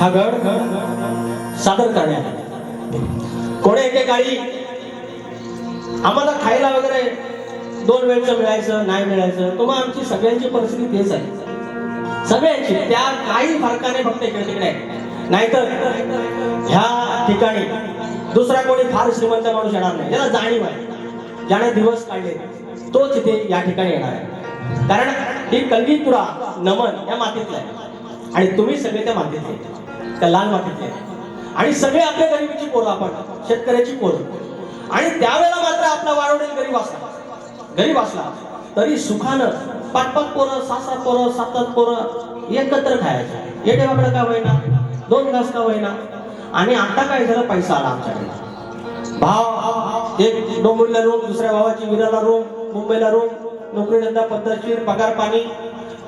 हा गड सादर करण्यात आला. कोणी एकेकाळी आम्हाला खायला वगैरे दोन वेळचं मिळायचं नाही मिळायचं. तो आमची सगळ्यांची परिस्थिती तेच आहे. सगळ्यांची त्या काही फरकाने फक्त इकडे तिकडे नाहीतर ह्या ठिकाणी दुसरा कोणी फार श्रीमंत माणूस येणार नाही. ज्याला जाणीव आहे. ज्याने दिवस काढले तोच इथे या ठिकाणी येणार आहे. कारण ही कलगीपुरा नमन या मातीतला आहे. आणि तुम्ही सगळे त्या मातीतले. त्या लहान मातीतले आणि सगळे आपल्या गरिबीची पोरं आपण शेतकऱ्याची पोरं. आणि त्यावेळेला मात्र आपला वाढवणील गरीब असला. गरीब असला तरी सुखानं पाच पाच पोरं सात सात पोरं सात सात पोरं एकत्र खायचं. हे वाकडं का होईना? दोन घास का होईना? आणि आता काय झालं? पैसा आला आमच्याकडे. भाव एक डोंबिवलीला रूम दुसऱ्या भावाची विराला रूम मुंबईला रूम नोकरी धंदा पद्धतशीर पगार पाणी.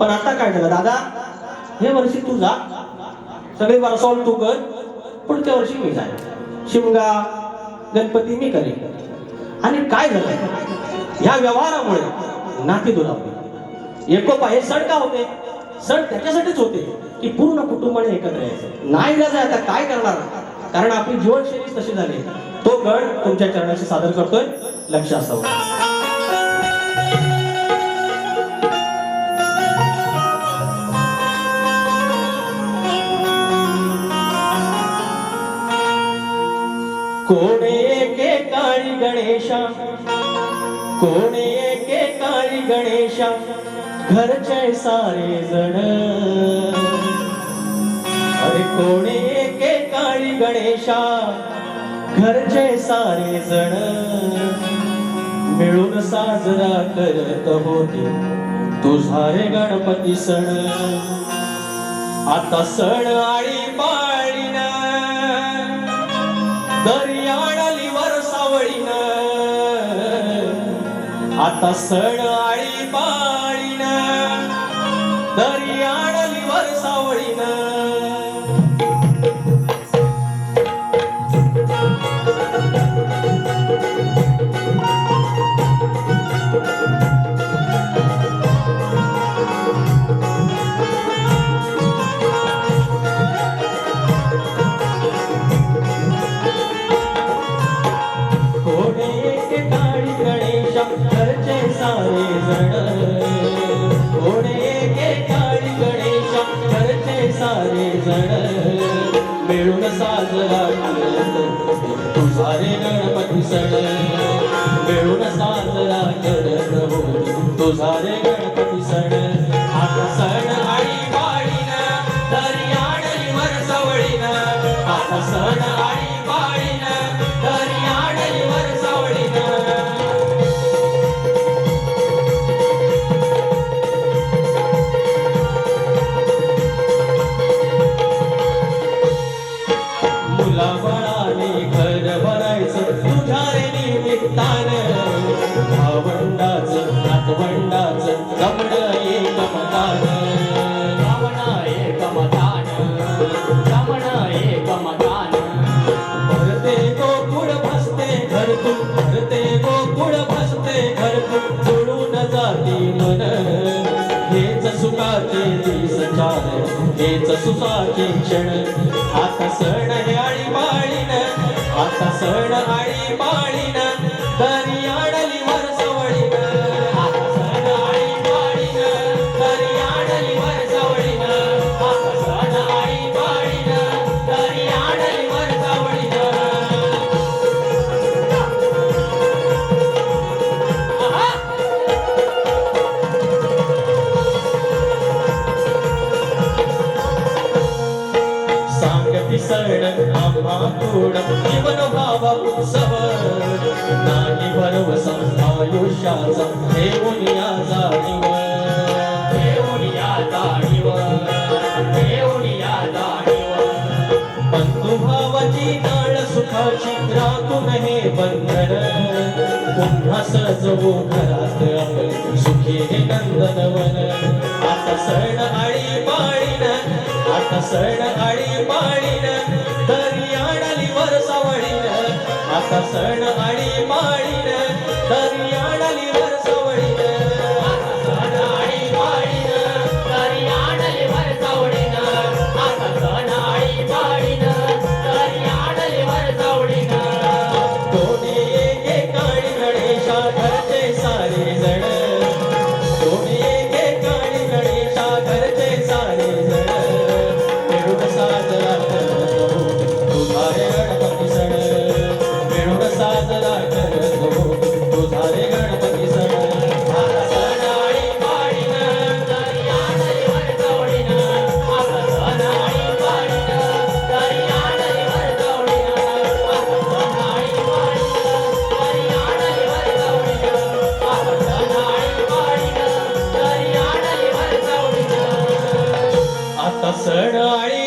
पण आता काय झालं दादा? हे वर्षी तू जा. सगळे वर्षावर तू कर. पुढच्या वर्षी मी जाय शिमगा गणपती मी करेन. आणि काय झालं ह्या व्यवहारामुळे नाती दुरावली. एकोपा हे सण का होते. सण त्याच्यासाठीच होते की पूर्ण कुटुंबाने एकत्र यायचं. नाही इलाज आहे आता काय करणार? कारण आपली जीवनशैली तशी झाली. तो गण तुमच्या चरणाशी सादर करतोय. लक्ष असावं कोण एके काळी गणेशा? कोण एके काळी गणेशा? घरचे सारे जण. अरे कोण एके काळी गणेशा? घरचे सारे जण. मिळून साजरा करत होते तुझा रे गणपती सण. आता सण आळी पाळी दर्याळली वरसावळीन आता सण आळी पाळीन गणपती सण मिळून साजरा करत होती तुझा रे गणपती सण आता सण आणि बाळीन दर्याण आणली वरसवळीन आता सण रमण रमण भरते गोकुळ भसते भरते गोकुळ भसते जाती मन. हेच सुखाचे दिस हेच सुखाचे क्षण. आता सण हे आळी बाळीन आता सण आळी बाळीन आम्हा जीवन भावा उत्सव नाही भरवसा आयुष्याचा देऊन या जाणीव देऊन या जाणीव देऊन या जाणीव बंधू भावाची नाळ सुखाची राखून हे बंधन पुन्हा सजवू घरात आपले सुखी हे नंदनवन आता सण आळी पाळीन आता सण आळी पाळीन. आणली वरसावळीन आता सण आणि पाळीन तरी સણાળી